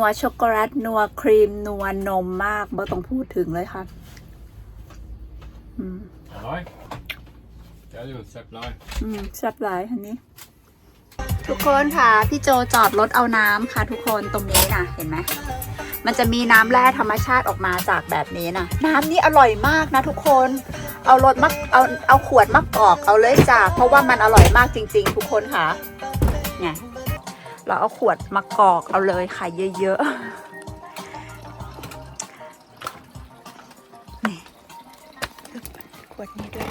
นัวช็อกโกแลตนัวครีมนัวนมมากไม่ต้องพูดถึงเลยค่ะ อืม Halloj. Ja, du, släpp lag. อืมแซ่บหลายอันนี้ ทุกคนค่ะ พี่โจจอดรถเอาน้ำค่ะ ทุกคนตรงนี้นะเห็นไหมมันจะมีน้ำแร่ธรรมชาติออกมาจากแบบนี้นะน้ำนี่อร่อยมากนะทุกคน เอารถมักเอาเอาขวดมักกอกเอาเลยจ้าเพราะว่ามันอร่อยมากจริง ๆ ทุกคนค่ะเนี่ย เราเอาขวดมากอกเอาเลยค่ะเยอะๆ นี่ขวดนี้ด้วย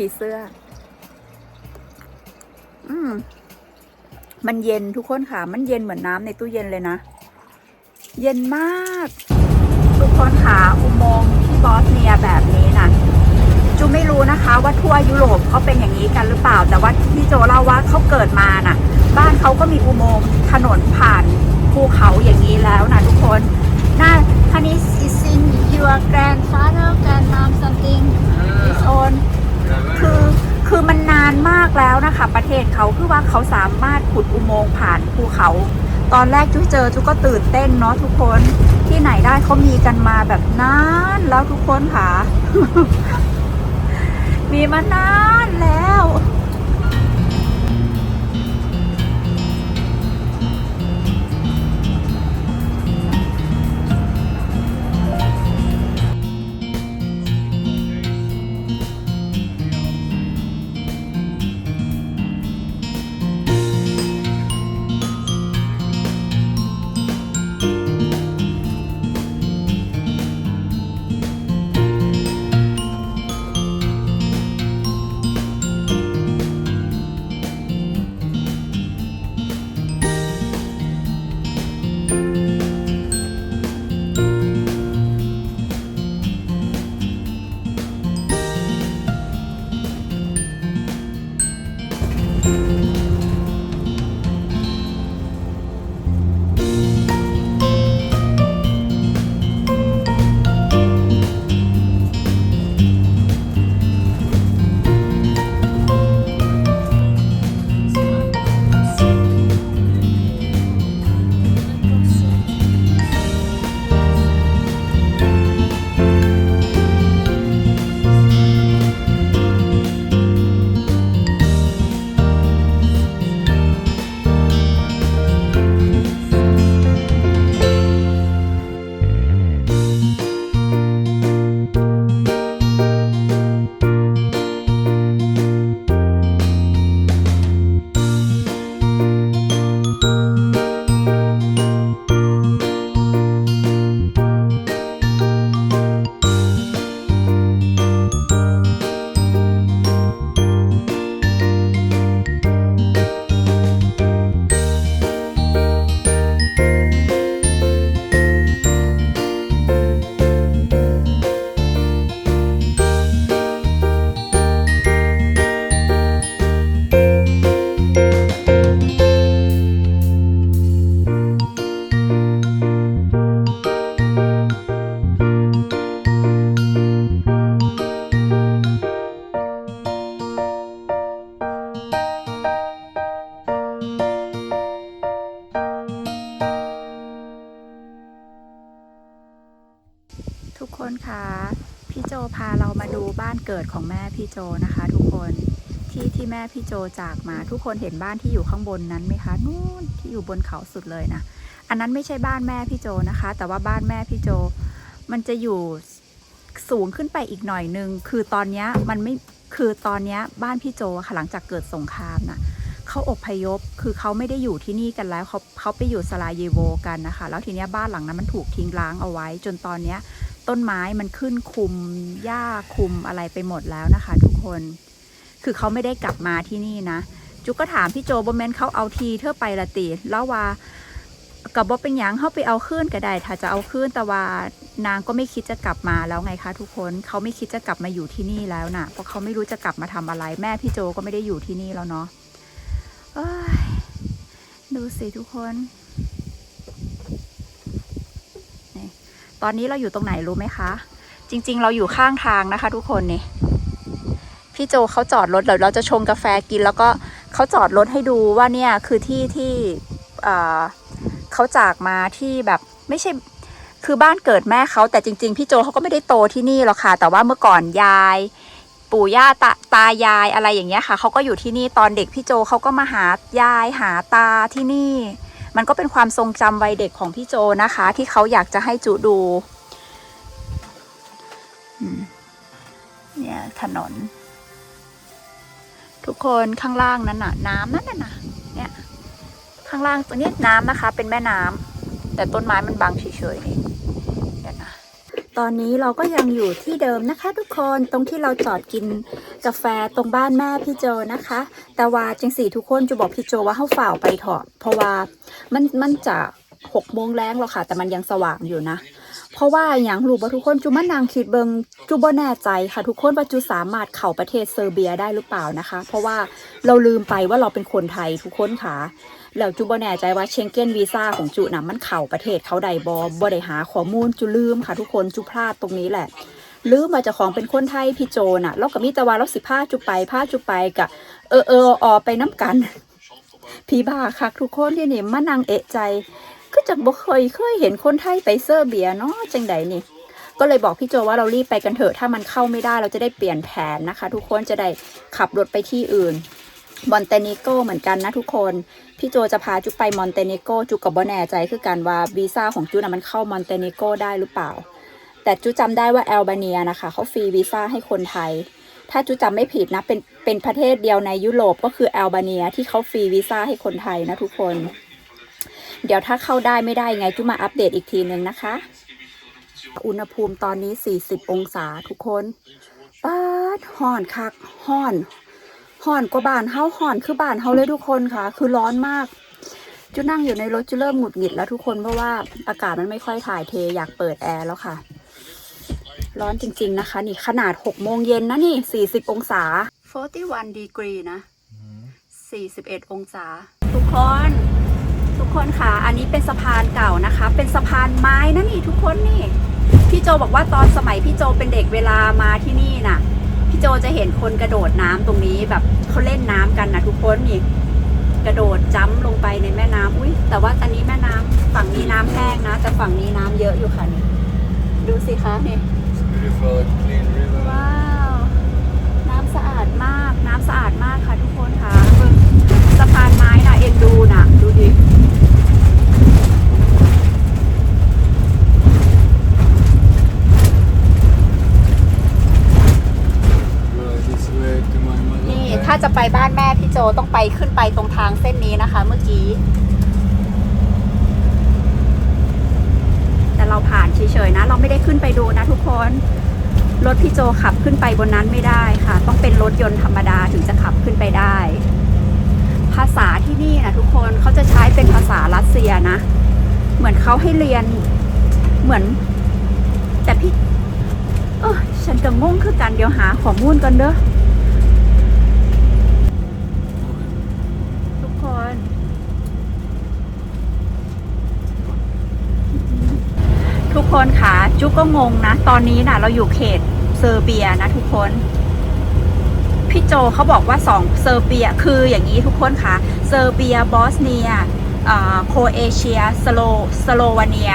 ผีเสื้อ อืม มันเย็นทุกคนค่ะ มันเย็นเหมือนน้ำในตู้เย็นเลยนะ เย็นมาก ทุกคนค่ะ อุโมงค์ที่บอสเนียแบบนี้นะจูไม่รู้นะคะว่าทั่วยุโรปเขาเป็นอย่างนี้กันหรือเปล่า แต่ว่าที่โจเล่าว่าเขาเกิดมาน่ะ บ้านเขาก็มีอุโมงค์ถนนผ่านภูเขาอย่างนี้แล้วนะทุกคนน่า Honey is in your grandfather grandmom something his own คือคือมันนานมากแล้วนะคะ ประเทศเขาคือว่าเขาสามารถขุดอุโมงค์ผ่านภูเขา ตอนแรกจุ๊เจอจุ๊ก็ตื่นเต้นเนาะทุกคนที่ไหนได้เขามีกันมาแบบนานแล้วทุกคนค่ะ มีมานานแล้ว มาดูบ้านเกิดของแม่พี่โจนะคะ ทุกคนที่ที่แม่พี่โจจากมา ทุกคนเห็นบ้านที่อยู่ข้างบนนั้นไหมคะนู่นที่อยู่บนเขาสุดเลยนะอันนั้นไม่ใช่บ้านแม่พี่โจนะคะ แต่ว่าบ้านแม่พี่โจ มันจะอยู่สูงขึ้นไปอีกหน่อยนึงคือตอนนี้มันไม่คือตอนนี้บ้านพี่โจค่ะหลังจากเกิดสงครามน่ะเขาอบพยพคือเขาไม่ได้อยู่ที่นี่กันแล้วเขาเขาไปอยู่สลาเยโวกันนะคะ แล้วทีนี้บ้านหลังนั้นมันถูกทิ้งร้างเอาไว้ จนตอนเนี้ย ต้นไม้มันขึ้นคุมหญ้าคุมอะไรไปหมดแล้วนะคะ ทุกคน คือเขาไม่ได้กลับมาที่นี่นะ จุกก็ถามพี่โจบอมแมนเขาเอาทีเธอไปละติแล้วว่ากับบอเป็นยังเขาไปเอาขึ้นก็ได้ถ้าจะเอาขึ้นแต่ว่านางก็ไม่คิดจะกลับมาแล้วไงคะทุกคนเขาไม่คิดจะกลับมาอยู่ที่นี่แล้วนะเพราะเขาไม่รู้จะกลับมาทำอะไร แม่พี่โจก็ไม่ได้อยู่ที่นี่แล้วเนาะดูสิทุกคน ตอนนี้เราอยู่ตรงไหนรู้ไหมคะ จริง ๆ เราอยู่ข้างทางนะคะ ทุกคนนี่พี่โจเขาจอดรถเดี๋ยวเราจะชงกาแฟกิน แล้วก็เขาจอดรถให้ดูว่าเนี่ยคือที่ที่เอ่อเขาจากมาที่แบบไม่ใช่คือบ้านเกิดแม่เขาแต่จริง ๆ พี่โจเขาก็ไม่ได้โตที่นี่หรอกค่ะ แต่ว่าเมื่อก่อนยาย ปู่ย่าตาตายายอะไรอย่างเงี้ยค่ะเขาก็อยู่ที่นี่ตอนเด็กพี่โจเขาก็มาหายายหาตาที่นี่ มันก็เป็นความทรงจำวัยเด็กของพี่โจนะคะ ที่เขาอยากจะให้จุดูเนี่ยถนน ทุกคนข้างล่างนั้นน่ะ น้ำนั่นน่ะนะเนี่ยข้างล่างตรงนี้น้ำนะคะ เป็นแม่น้ำแต่ต้นไม้มันบังเฉยๆนี่เดี๋ยวนะ ตอนนี้เราก็ยังอยู่ที่เดิมนะคะ ทุกคนตรงที่เราจอดกินกาแฟตรงบ้านแม่พี่โจนะคะ แต่ว่าจังสี่ทุกคนจะบอกพี่โจว่าเข้าฝ่าวไปเถอะเพราะว่ามันมันจะหกโมงแรงแล้วค่ะ แต่มันยังสว่างอยู่นะ เพราะว่าอย่างรู้ว่าทุกคนจูมานางคิดเบิงจูบ่แน่ใจค่ะ ทุกคนว่าจูสามารถเข้าประเทศเซอร์เบียได้หรือเปล่านะคะ เพราะว่าเราลืมไปว่าเราเป็นคนไทยทุกคนค่ะ แล้วจูบ่แน่ใจว่าเชงเก้นวีซ่าของจูนะมันเข่าประเทศเขาใดบอบ่ได้หาข้อมูลจูลืมค่ะทุกคนจูพลาดตรงนี้แหละลืมมาจากของเป็นคนไทยพี่โจน่ะแล้วก็มีแต่ว่าเราสิพาจูไปพาจูไปกะเออเออออไปน้ำกัน พี่บ้าคักทุกคนที่นี่มานังเอะใจ ก็จะบ่เคยเคยเห็นคนไทยไปเซอร์เบียเนาะจังใดนี่ก็เลยบอกพี่โจว่าเรารีบไปกันเถอะถ้ามันเข้าไม่ได้เราจะได้เปลี่ยนแผนนะคะ ทุกคนจะได้ขับรถไปที่อื่น มอนเตเนโกเหมือนกันนะทุกคน พี่โจจะพาจุไปมอนเตเนโกจุกับบ่แน่ใจคือกันว่าวีซ่าของจุนะมันเข้ามอนเตเนโกได้หรือเปล่า แต่จุจำได้ว่าแอลบาเนียนะคะเขาฟรีวีซ่าให้คนไทย ถ้าจุจำไม่ผิดนะเป็นเป็นประเทศเดียวในยุโรปก็คือแอลบาเนียที่เขาฟรีวีซ่าให้คนไทยนะทุกคน เดี๋ยวถ้าเข้าได้ไม่ได้ไงจุมาอัปเดตอีกทีนึงนะคะ อุณหภูมิตอนนี้ 40 องศาทุกคนป้าดห่อนคักห่อน ห่อนกว่าบ้านเฮาห่อนคือบ้านเฮาเลยทุกคนค่ะ คือร้อนมาก จุนั่งอยู่ในรถจุเริ่มหงุดหงิดแล้วทุกคนเพราะว่าอากาศมันไม่ค่อยถ่ายเทอยากเปิดแอร์แล้วค่ะ ร้อนจริง ๆนะคะ นี่ขนาด6โมงเย็นนะนี่40องศา 41 degree นะ 41 องศา ทุกคน ทุกคนค่ะ อันนี้เป็นสะพานเก่านะคะ เป็นสะพานไม้นะนี่ทุกคนนี่ พี่โจบอกว่าตอนสมัยพี่โจเป็นเด็กเวลามาที่นี่น่ะพี่ โจจะเห็นคนกระโดดน้ำตรงนี้แบบเขาเล่นน้ำกันนะทุกคนนี่กระโดดจ้ำลงไปในแม่น้ำอุ้ยแต่ว่าตอนนี้แม่น้ำฝั่งนี้น้ำแห้งนะ แต่ฝั่งนี้น้ำเยอะอยู่ค่ะนี่ดูสิคะนี่ Beautiful clean river. ว้าวน้ำสะอาดมาก น้ำสะอาดมากค่ะทุกคนค่ะสะพานไม้นะเอ็นดูนะดูดิ Go this way to my mother. นี่ ถ้าจะไปบ้านแม่พี่โจต้องไปขึ้นไปตรงทางเส้นนี้นะคะ เมื่อกี้ แต่เราผ่านเฉยๆนะ เราไม่ได้ขึ้นไปดูนะทุกคน รถพี่โจขับขึ้นไปบนนั้นไม่ได้ค่ะ ต้องเป็นรถยนต์ธรรมดาถึงจะขับขึ้นไปได้ ภาษาที่นี่นะทุกคนเขาจะใช้เป็นภาษารัสเซียนะ เหมือนเขาให้เรียนเหมือน แต่พี่เออฉันก็งงคือกันเดี๋ยวหาข้อมูลกันเด้อ ทุกคน ทุก คนค่ะ จุ๊กก็งงนะ ตอนนี้นะเราอยู่เขตเซอร์เบียนะทุกคน พี่โจเขาบอกว่าสองเซอร์เบีย คืออย่างนี้ทุกคนค่ะ เซอร์เบีย บอสเนียอ่าโครเอเชีย สโลสโลวาเนีย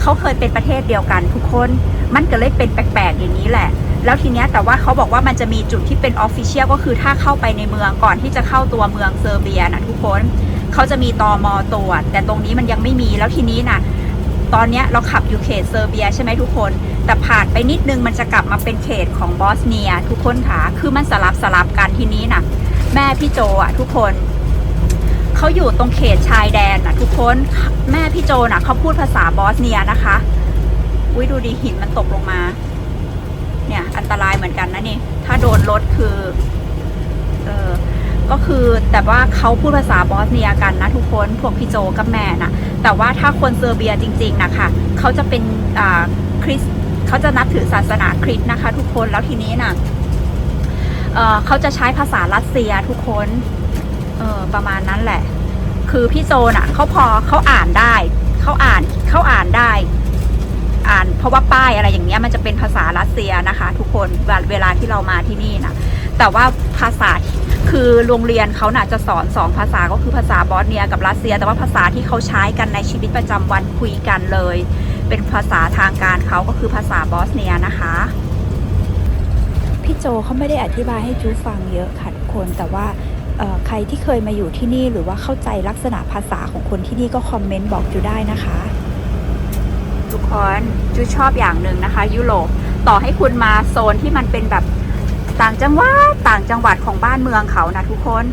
เขาเคยเป็นประเทศเดียวกันทุกคน มันก็เลยเป็นแปลกๆอย่างนี้แหละ แล้วทีเนี้ยแต่ว่าเขาบอกว่ามันจะมีจุดที่เป็นออฟฟิเชียลก็คือถ้าเข้าไปในเมืองก่อนที่จะเข้าตัวเมืองเซอร์เบียนะทุกคนเขาจะมีตอมอตรวจ แต่ตรงนี้มันยังไม่มีแล้วทีนี้น่ะ ตอนนี้เราขับอยู่เขตเซอร์เบียใช่ไหมทุกคน แต่ผ่านไปนิดนึงมันจะกลับมาเป็นเขตของบอสเนีย ทุกคนค่ะคือมันสลับสลับกันทีนี้นะแม่พี่โจอะทุกคนเขาอยู่ตรงเขตชายแดนนะทุกคนแม่พี่โจน่ะเขาพูดภาษาบอสเนียนะคะอุ้ยดูดิหินมันตกลงมา เนี่ยอันตรายเหมือนกันนะนี่ ถ้าโดนรถคือ ก็คือแต่ว่าเขาพูดภาษาบอสเนียกันนะทุกคนพวกพี่โจกับแม่นะแต่ว่าถ้าคนเซอร์เบียจริงๆนะคะเขาจะเป็นคริสเขาจะนับถือศาสนาคริสต์นะคะ ทุกคนแล้วทีนี้นะเออเขาจะใช้ภาษารัสเซียทุกคนเออประมาณนั้นแหละ คือพี่โจน่ะเขาพอเขาอ่านได้เขาอ่านเขาอ่านได้ อ่านเพราะว่าป้ายอะไรอย่างเงี้ยมันจะเป็นภาษารัสเซียนะคะ ทุกคนเวลาเวลาที่เรามาที่นี่นะแต่ว่าภาษา คือโรงเรียนเขาน่ะจะสอนสองภาษาก็คือภาษาบอสเนียกับรัสเซีย แต่ว่าภาษาที่เขาใช้กันในชีวิตประจำวันคุยกันเลย เป็นภาษาทางการเขาก็คือภาษาบอสเนียนะคะพี่โจเขาไม่ได้อธิบายให้จูฟังเยอะค่ะทุกคนแต่ว่าเอ่อใครที่เคยมาอยู่ที่นี่หรือว่าเข้าใจลักษณะภาษาของคนที่นี่ก็คอมเมนต์บอกจูได้นะคะ ทุกคนจูชอบอย่างหนึ่งนะคะ ยุโรปต่อให้คุณมาโซนที่มันเป็นแบบ ต่างจังหวัดต่างจังหวัดของบ้านเมืองเขานะทุกคน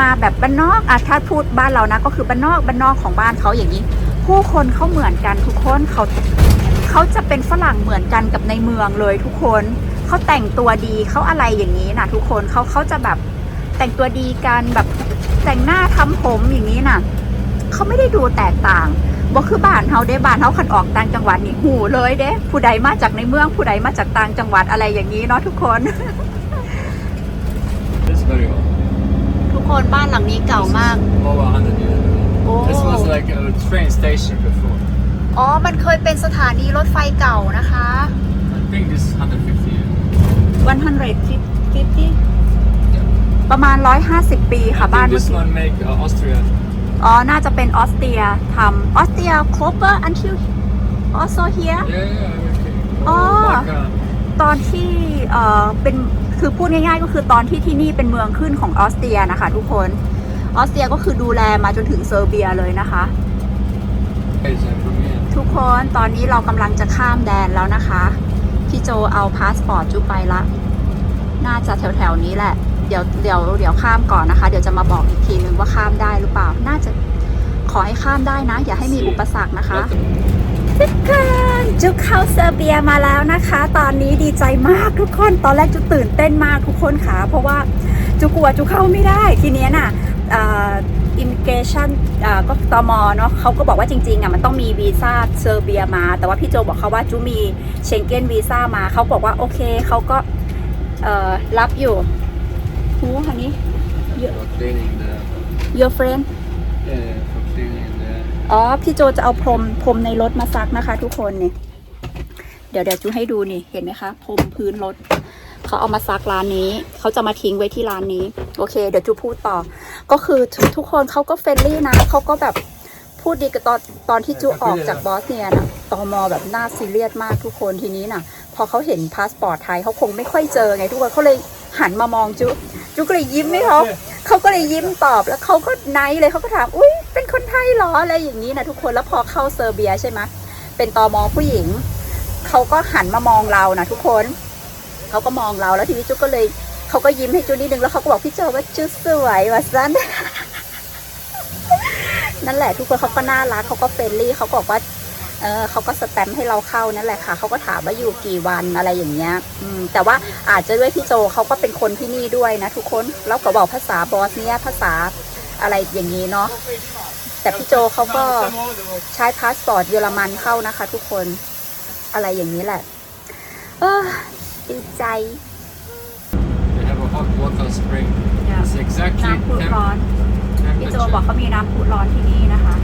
มาแบบบ้านนอกอะถ้าพูดบ้านเรานะก็คือบ้านนอกบ้านนอกของบ้านเขาอย่างนี้ ผู้คนเขาเหมือนกันทุกคนเขาเขาจะเป็นฝรั่งเหมือนกันกับในเมืองเลยทุกคนเขาแต่งตัวดีเขาอะไรอย่างนี้นะทุกคนเขาเขาจะแบบแต่งตัวดีกันแบบแต่งหน้าทำผมอย่างนี้นะเขาไม่ได้ดูแตกต่างบ่คือบ้านเฮาเด้บ้านเฮาคันออกต่างจังหวัดนี่หูเลยเด้ผู้ใดมาจากในเมืองผู้ใดมาจากต่างจังหวัดอะไรอย่างนี้เนาะทุกคน This is very old. ทุกคนบ้านหลังนี้เก่ามาก This is over 100 years ago. โอ้ This was like a train station before. อ๋อ มันเคยเป็นสถานีรถไฟเก่านะคะ I think this is 150 years. 150 Yeah. ประมาณ 150 ปีค่ะ I บ้าน think เมื่อ this กี้ one make uh, Austria. อ๋อ น่าจะเป็นออสเตรียทำออสเตรีย closer until also here Yeah, yeah, okay. Oh. Like, uh, ตอนที่เอ่อเป็น คือพูดง่ายๆ ก็คือตอนที่ที่นี่เป็นเมืองขึ้นของออสเตรียนะคะ ทุกคนออสเตรียก็คือดูแลมาจนถึงเซอร์เบียเลยนะคะ guys, I'm from here. ทุกคนตอนนี้เรากำลังจะข้ามแดนแล้วนะคะ พี่โจเอาพาสปอร์ตจุไปละ น่าจะแถวๆนี้แหละ เดี๋ยวเดี๋ยวเดี๋ยวข้ามก่อนนะคะ เดี๋ยวจะมาบอกอีกทีนึงว่าข้ามได้หรือเปล่า น่าจะขอให้ข้ามได้นะ อย่าให้มีอุปสรรคนะคะ ทุกคนจุเข้าเซอร์เบียมาแล้วนะคะ ตอนนี้ดีใจมากทุกคน ตอนแรกจุตื่นเต้นมากทุกคนค่ะเพราะว่าจุกลัวจุเข้าไม่ได้ทีเนี้ยน่ะอิมิเกชันก็ตมเนาะเขาก็บอกว่าจริงๆอะมันต้องมีวีซ่าเซอร์เบียมา แต่ว่าพี่โจบอกเขาว่าจุมีเชงเก้นวีซ่ามาเขาบอกว่าโอเคเขาก็เอ่อรับอยู่หูอันนี้ your friend Yeah. อ๋อ พี่โจจะเอาพรมพรมในรถมาซักนะคะ ทุกคนนี่ เดี๋ยวเดี๋ยวจูให้ดูนี่ เห็นไหมคะ พรมพื้นรถ เขาเอามาซักร้านนี้ เขาจะมาทิ้งไว้ที่ร้านนี้ โอเค เดี๋ยวจูพูดต่อ ก็คือทุกทุกคนเขาก็เฟรนลี่นะ เขาก็แบบพูดดีกับตอนตอนที่จูออกจากบอสเนียนะตอมอแบบน่าซีเรียสมากทุกคนทีนี้น่ะ พอเขาเห็นพาสปอร์ตไทยเขาคงไม่ค่อยเจอไงทุกคนเขาเลยหันมามองจูจูก็เลยยิ้มให้เขา เขาก็เลยยิ้มตอบแล้วเขาก็ไนท์เลยเขาก็ถามอุ้ยเป็นคนไทยเหรออะไรอย่างนี้นะทุกคนแล้วพอเข้าเซอร์เบียใช่ไหมเป็นตอมอผู้หญิงเขาก็หันมามองเรานะทุกคนเขาก็มองเราแล้วทีนี้จุ๊กก็เลยเขาก็ยิ้มให้จุ๊นิดนึงแล้วเขาก็บอกพี่โจว่าจุ๊สวยว่าสั้นนั่นแหละทุกคนเขาก็น่ารักเขาก็เฟรนลี่เขาบอกว่า เออเขาก็สแตมป์ให้เราเข้านั่นแหละค่ะเขาก็ถามว่าอยู่กี่วันอะไรอย่างเงี้ยอืมแต่ว่าอาจจะด้วยพี่โจเขาก็เป็นคนที่นี่ด้วยนะทุกคนแล้วก็บอกภาษาบอสเนียภาษาอะไรอย่างนี้เนาะแต่พี่โจเขาก็ใช้พาสปอร์ตเยอรมันเข้านะคะ ทุกคนอะไรอย่างนี้แหละเออดีใจ They have a hot water spring. It's exactly น้ำพุ temp- ร้อน พี่โจ temperature. บอกเขามีน้ำพุร้อนที่นี่นะคะ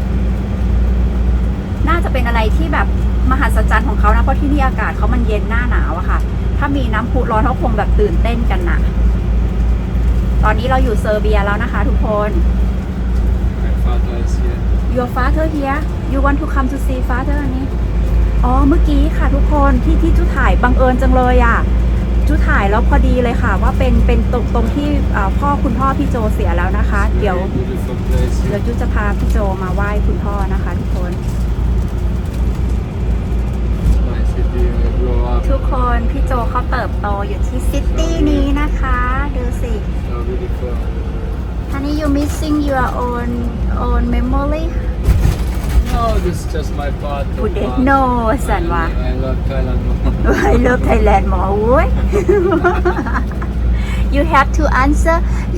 น่าจะเป็นอะไรที่แบบมหัศจรรย์ของเขานะเพราะที่นี่อากาศเขามันเย็นหน้าหนาวอะค่ะ ถ้ามีน้ำพุร้อนเขาคงแบบตื่นเต้นกันนะตอนนี้เราอยู่เซอร์เบียแล้วนะคะ ทุกคน My father is here. Your father here you want to come to see father อันนี้อ๋อเมื่อกี้ค่ะทุกคนที่ที่จุถ่ายบังเอิญจังเลยอะจุถ่ายแล้วพอดีเลยค่ะ ว่าเป็นเป็นตรงตรงที่เอ่อพ่อคุณพ่อพี่โจเสียแล้วนะคะ เดี๋ยว Very beautiful place เดี๋ยว here. จุจะพาพี่โจมาไหว้คุณพ่อนะคะ ทุกคน ทุกคนพี่โจเขาเติบโตอยู่ที่ซิตี้นี้นะคะ ดูสิ So beautiful. Honey you missing your own own memory No, this is just my part. of พูดเด็ก Bali. no สันว่า I, I love Thailand more. I love Thailand more โอ้ย You have to answer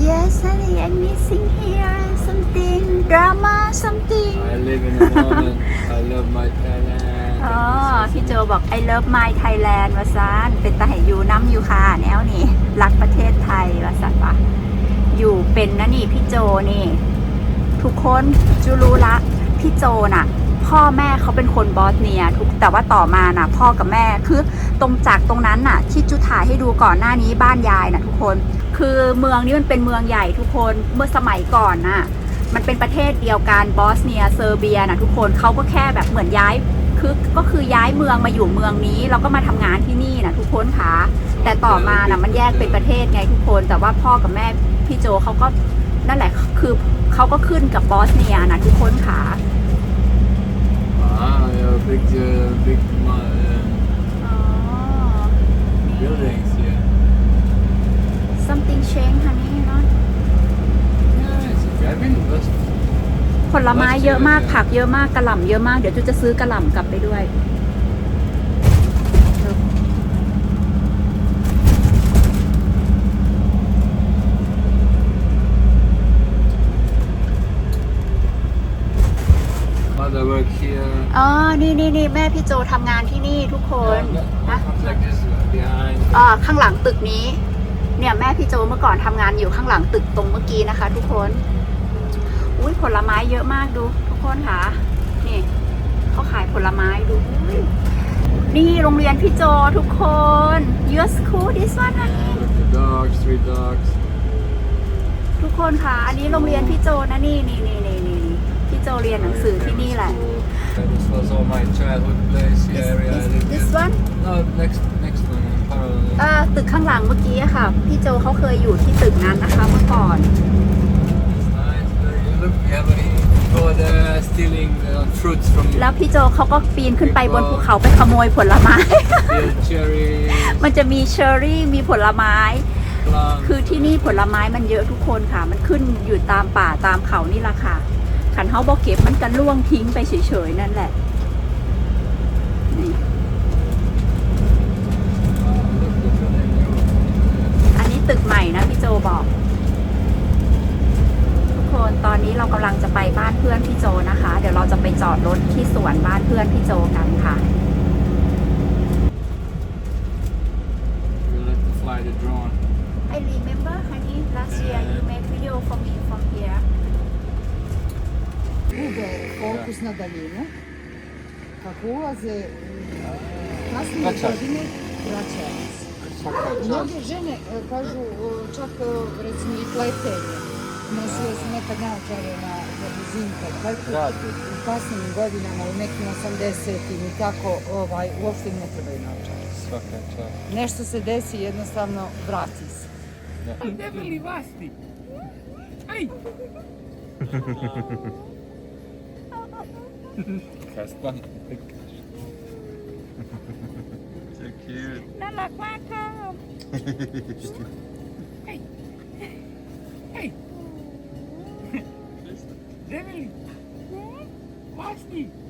Yes honey I'm missing here something drama something I live in the moment. I love my Thailand. พี่โจบอก I love my Thailand ว่าซานเป็นตาให้อยู่น้ำอยู่ค่ะแนวนี่รักประเทศไทยว่าสันปะอยู่เป็นนะนี่พี่โจนี่ททุกคนจูรู้ละพี่โจน่ะ พ่อแม่เขาเป็นคนบอสเนียทุกแต่ว่าต่อมาน่ะ พ่อกับแม่คือตรงจากตรงนั้นน่ะ ที่จูถ่ายให้ดูก่อนหน้านี้บ้านยายน่ะ ทุกคน คือเมืองนี้มันเป็นเมืองใหญ่ทุกคนเมื่อสมัยก่อนน่ะมันเป็นประเทศเดียวกันบอสเนียเซอร์เบียน่ะทุกคนเขาก็แค่แบบเหมือนย้าย คือก็คือย้ายเมืองมาอยู่เมืองนี้แล้วก็มาทำงานที่นี่นะทุกคนค่ะ แต่ต่อมาน่ะมันแยกเป็นประเทศไงทุกคน แต่ว่าพ่อกับแม่พี่โจเขาก็นั่นแหละคือเขาก็ขึ้นกับบอสเนียนะทุกคนค่ะ Ah, yeah, big, uh, big uh, อ๋อ buildings here. something change honey เนาะ Yeah, it's okay. I've been just ผลไม้เยอะมากผักเยอะมากกระหล่ำเยอะมาก เดี๋ยวจูจะซื้อกระหล่ำกลับไปด้วย mother work here. อ๋อ นี่นี่นี่แม่พี่โจทำงานที่นี่ทุกคน Yeah, นะ comes like this uh, behind. อ่าข้างหลังตึกนี้ เนี่ยแม่พี่โจเมื่อก่อนทำงานอยู่ข้างหลังตึกตรงเมื่อกี้นะคะ ทุกคน อุ้ยผลไม้เยอะมากดู ทุกคนค่ะ นี่เขาขายผลไม้ดูอุ๊ยนี่โรงเรียนพี่โจทุกคน Your school this one นะ And look, the dogs, three dogs. ทุกคนค่ะ อันนี้โรงเรียนพี่โจนะนี่นี่นี่นี่นี่พี่โจเรียนหนังสือที่นี่แหละ And this was all my childhood place, the This, area I this, lived this in. one No, next, next one, parallel. เอ่อตึกข้างหลังเมื่อกี้อะค่ะ พี่โจเขาเคยอยู่ที่ตึกนั้นนะคะเมื่อก่อน It's nice. Uh, Look, we have a go there stealing uh, fruits from แล้วพี่โจเขาก็ปีนขึ้นไปบนภูเขาไปขโมยผลไม้ steal cherries, มันจะมีเชอร์รี่มีผลไม้ plums. คือที่นี่ผลไม้มันเยอะทุกคนค่ะ มันขึ้นอยู่ตามป่าตามเขานี่แหละค่ะ ขันเฮาบอกเก็บมันกันล่วงทิ้งไปเฉยๆนั่นแหละ นี่ Look, look at that. อันนี้ตึกใหม่นะพี่โจบอก อดรถที่สวนบ้านเพื่อนพี่โจกันค่ะ We'll have to fly the drone. I remember honey last year you made video for me from here Google fokus na daljinu. Kako ulaze u kasnije Vraćaj. godine, vraćaju se. Mnoge žene e, kažu e, čak e, recimo i pletenje. Nosile su nekad naočare na pletu. Radi. U kasnim godinama, u nekim 80-im i tako, ovaj, uopšte im ne trebaju naočare. Svaka čast. Nešto se desi, jednostavno vrati se. Debeli vasti. Aj, Kastan. so cute. น่า รั